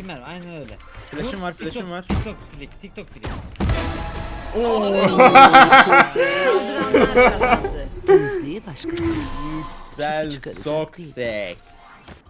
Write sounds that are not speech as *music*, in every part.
Kimer aynen öyle. Flash'ım var, TikTok- flash'ım var. TikTok flick, TikTok flick. Saldıranlar kazandı. Temizliği başkası yapsın. Güzel çıkaracak değil. seks.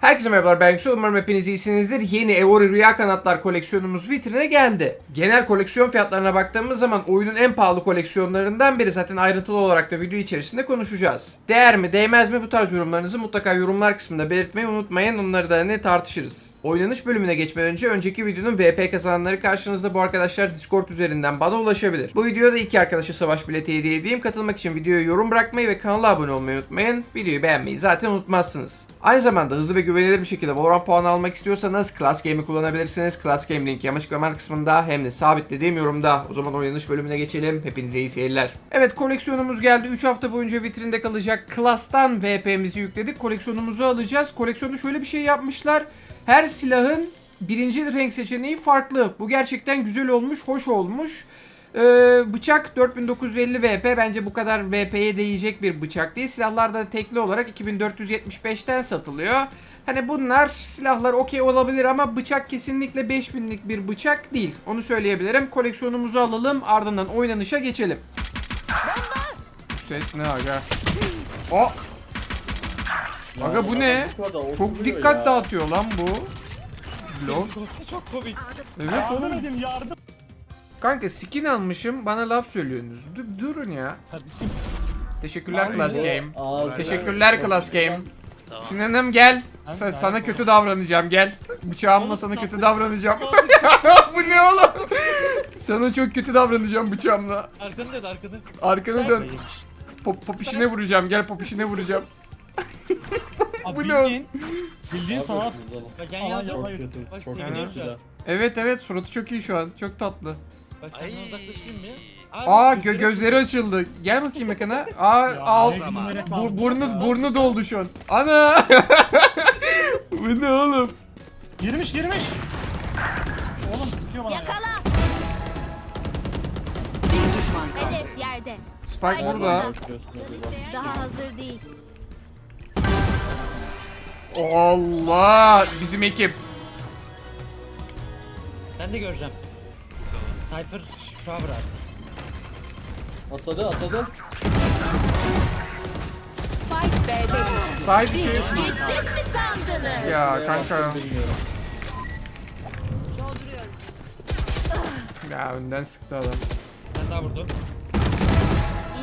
Herkese merhabalar ben Yüksel umarım hepiniz iyisinizdir. Yeni Evori Rüya Kanatlar koleksiyonumuz vitrine geldi. Genel koleksiyon fiyatlarına baktığımız zaman oyunun en pahalı koleksiyonlarından biri zaten ayrıntılı olarak da video içerisinde konuşacağız. Değer mi değmez mi bu tarz yorumlarınızı mutlaka yorumlar kısmında belirtmeyi unutmayın onları da ne tartışırız. Oynanış bölümüne geçmeden önce önceki videonun VP kazananları karşınızda bu arkadaşlar Discord üzerinden bana ulaşabilir. Bu videoda iki arkadaşa savaş bileti hediye edeyim. Katılmak için videoya yorum bırakmayı ve kanala abone olmayı unutmayın. Videoyu beğenmeyi zaten unutmazsınız. Aynı zamanda hızlı ve güvenilir bir şekilde Valorant puanı almak istiyorsanız Class Game'i kullanabilirsiniz. Class Game linki hem açıklama kısmında hem de sabitlediğim yorumda. O zaman oynanış bölümüne geçelim. Hepinize iyi seyirler. Evet koleksiyonumuz geldi. 3 hafta boyunca vitrinde kalacak Class'tan VP'mizi yükledik. Koleksiyonumuzu alacağız. Koleksiyonda şöyle bir şey yapmışlar. Her silahın birinci renk seçeneği farklı. Bu gerçekten güzel olmuş, hoş olmuş. Ee, bıçak 4950 VP bence bu kadar VP'ye değecek bir bıçak değil. Silahlar da tekli olarak 2475'ten satılıyor. Hani bunlar silahlar okey olabilir ama bıçak kesinlikle 5000'lik bir bıçak değil. Onu söyleyebilirim. Koleksiyonumuzu alalım ardından oynanışa geçelim. Bu Ses ne aga? O. Aga bu ne? Çok dikkat dağıtıyor lan bu. Blok. Çok komik. Evet oğlum. Kanka skin almışım bana laf söylüyorsunuz. Dur, durun ya. Teşekkürler Class Game. Teşekkürler Class Game. Sinan'ım gel. Sa- sana kötü davranacağım gel. Bıçağımla sana kötü davranacağım. *laughs* Bu ne oğlum? Sana çok kötü davranacağım bıçağımla. Arkanı dön arkanı. Arkanı dön. Pop, pop işine vuracağım. Gel pop işine vuracağım. Bu ne oğlum? Bildiğin sanat. Bak yan Aman yana. yapma. Bak Çok seviniyor kötü. şu an. Evet evet suratı çok iyi şu an. Çok tatlı. Bak senden uzaklaşayım mı? Aa gö- gözleri açıldı. Gel bakayım ekana. *laughs* Aa al. Bu, burnu burnu doldu şu an. Ana. *laughs* Bu ne oğlum? Girmiş girmiş. Oğlum sıkıyor bana ya. Yakala. Bir düşman kaldı. Hedef yerde. Spike burada. Daha hazır değil. Allah. Bizim ekip. Ben de göreceğim. Cypher şu abi Atladı atladı. Spike B'de. Sahip bir şey. Gittim mi sandınız? Ya kanka. Bilmiyorum. Ya önden sıktı adam. Ben daha vurdum.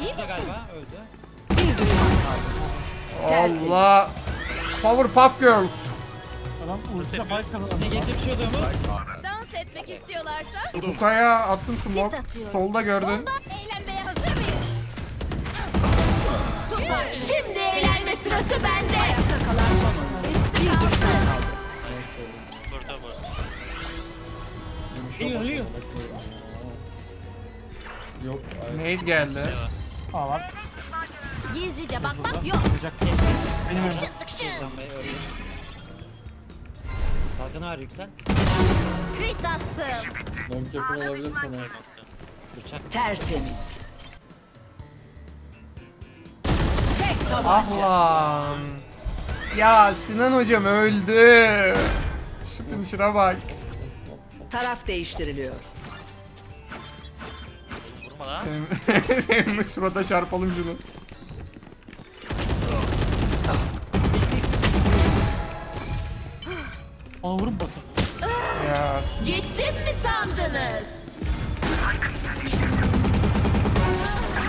İyi Bu da misin? galiba öldü. Allah. Powerpuff Girls. Adam fight kazandı. Ne geçip bir şey oluyor mu? Etmek istiyorlarsa Bu kaya attım atıyorum. Solda gördün. eğlenmeye hazır mıyız? Süper. Şimdi eğlenme sırası bende. Ayakta kalan son. Yok. Nade geldi. Aa var. Gizlice bakmak yok. Benim önüm. Şık. Kalkanı var yüksel. Crit attım. Yakın olabilir sana. Bıçak. Tertemiz. Tek tabanca. Ah lan. Ya Sinan hocam öldü. Şu finisher'a bak. Taraf değiştiriliyor. Senin, senin surata çarpalım şunu. Ona vurup basın. Ya Gittim mi sandınız?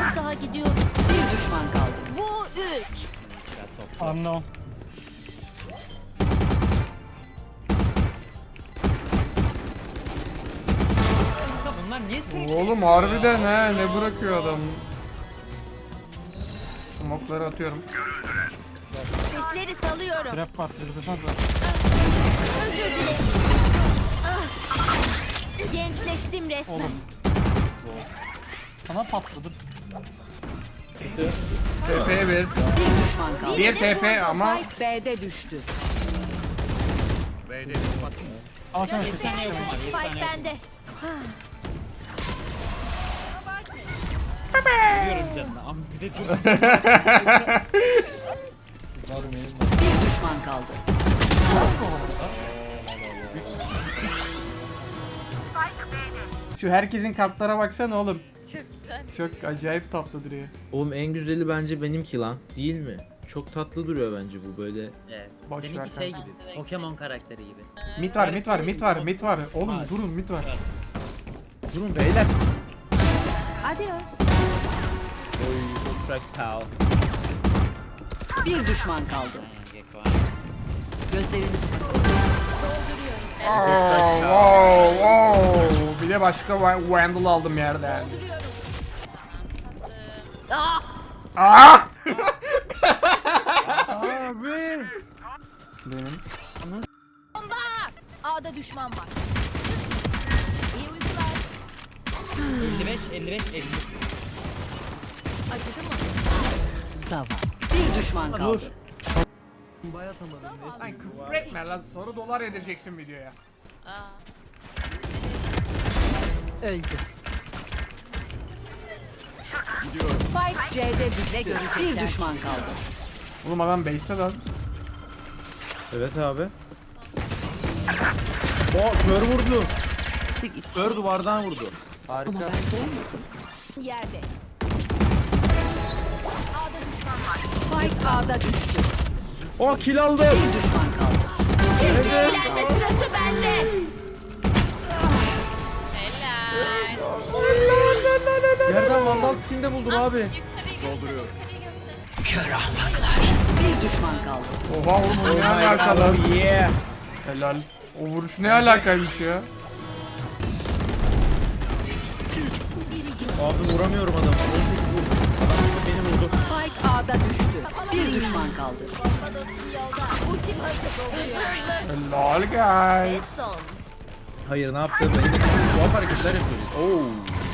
Az daha gidiyorum. Bir düşman kaldı. Bu üç. Unknown. Bunlar niye sürekli? oğlum harbiden ha ne bırakıyor adam. Smokları atıyorum. Sesleri salıyorum. Trap var. Trap var. Özür dilerim. Gençleştim resmen. Oğlum. Sana patladı. TP bir. Bir düşman kaldı. Bir TP ama Spike B'de düştü. Ama sen 7 saniye yokum var 7 Spike saniye. bende. Biliyorum canına. Ama bir de mı? *laughs* Bir düşman kaldı. Şu herkesin kartlara baksana oğlum. Çok güzel. Çok acayip tatlı duruyor. Oğlum en güzeli bence benimki lan. Değil mi? Çok tatlı duruyor bence bu böyle. Evet. Boş ver Seninki şey kanka. gibi. Pokemon karakteri gibi. Mit var, mit var, mit var, mit var. Oğlum durun mit var. Durun beyler. Adios. Oy trash pal. Bir düşman kaldı. Gekko. Gözlerini de başka Wendell aldım yerden. Aa! *laughs* Abi. Benim. A'da düşman var. İyi uykular. 55, 55, 50. Acıdı mı? Zavallı. Bir düşman kaldı. Lan küfür etme lan sarı dolar yedireceksin videoya. Aa. Öldü. Spike C'de düştü. Bir düşman kaldı. Oğlum adam base'te lan. Evet abi. O kör vurdu. Sı gitti. Kör duvardan vurdu. Harika. Yerde. A'da düşman var. Spike A'da düştü. O kill aldı. Bir düşman kaldı. Eğlenme sırası bende. Yerden vandal skin de buldum abi. Göster. Yukarıyı göster. Bir düşman kaldı. Oha oğlum o ne alaka lan? Yeah. Helal. O vuruş ne alakaymış ya? Abi vuramıyorum adamı. Adam beni vurdu. Spike A'da düştü. Bir düşman kaldı. Helal guys. Hayır ne yaptı? Benim tuhaf hareketler yapıyor. Oo.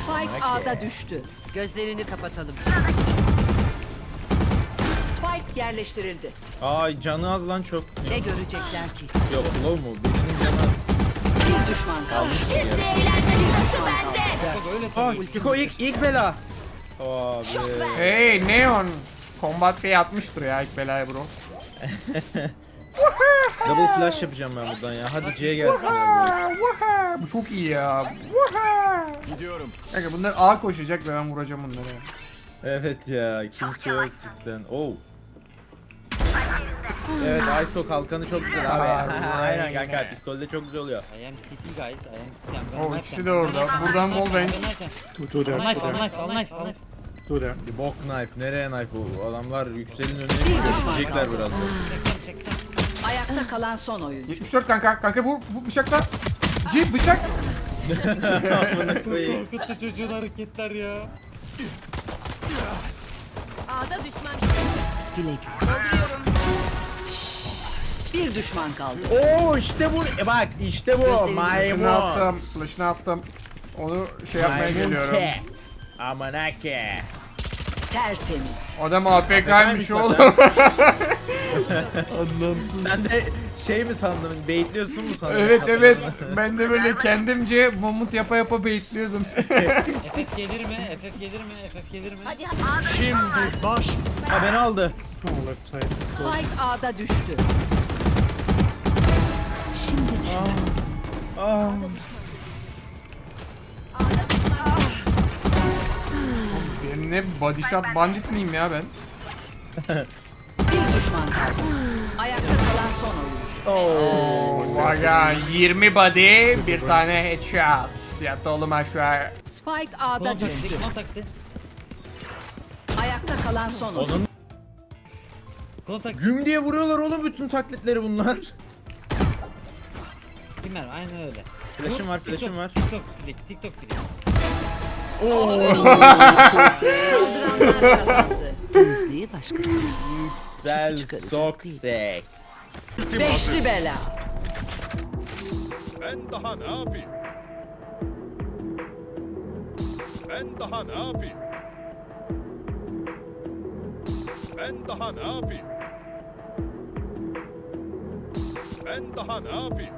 Spike A'da düştü. Gözlerini kapatalım. Spike yerleştirildi. Ay canı az lan çok. Ne görecekler ki? Yok low mu? Birinin canı az. Bir düşman kaldı. Şimdi eğlenme sırası bende. Tabii. Kiko ilk, ilk bela. Abi. Hey Neon. Combat F'ye atmıştır ya ilk belaya bro. Double flash yapacağım ben buradan ya. Hadi C gelsin. abi. Vuha. Bu çok iyi ya. Vuha. Gidiyorum. Kanka bunlar A koşacak ve ben vuracağım bunları. Evet ya kimse yok cidden. Oh. Evet ISO kalkanı çok güzel abi. Aa, Aynen kanka pistolde çok güzel oluyor. I am city guys, I am city. I'm gonna O knife ikisi them. de orada. Buradan wall bang. Two, two there. Knife, knife, knife, knife. Bir bok knife. Nereye knife o? Adamlar yükselin önüne geçecekler biraz. Çekeceğim, çekeceğim. Ayakta kalan son oyuncu. 74 kanka. Kanka vur. Bu bıçakla. Cip bıçak. *laughs* Korkuttu çocuğun hareketler ya. A'da düşman. Dolduruyorum. Bir düşman kaldı. Oo işte bu. E bak işte bu. Gözlerini Flash'ını Maymun. attım. Flash'ını attım. Onu şey yapmaya Maymun geliyorum. ke. Amına ke. Tertemiz. Adam AFK'ymış oğlum. *laughs* Sen de şey mi sandın? Baitliyorsun mu sandın? evet evet. Ben de böyle kendimce mumut yapa yapa baitliyordum. *laughs* FF gelir mi? FF gelir mi? FF gelir mi? Hadi hadi. Şimdi baş. Ha beni aldı. Spike A'da düştü. Şimdi düştü. Aa. Benim ne body shot bandit miyim ya ben? Bir düşman kaldı. Ayakta kalan son oyuncu. Oo, Vaga 20 body, bir tane headshot. Yattı oğlum aşağı. Spike A'da düştü. Ayakta kalan son oyuncu. Onun Kulon taktı. güm diye vuruyorlar oğlum bütün taklitleri bunlar. Bilmem, aynen öyle. Flash'ım var, TikTok, flash'ım var. TikTok flick, TikTok flick. Saldıranlar kazandı. Temizliği başkası yapsın. Güzel çıkaracak sok değil. seks. Beşli bela. Ben daha ne yapayım? Ben daha ne yapayım? Ben daha ne yapayım? Ben daha ne yapayım?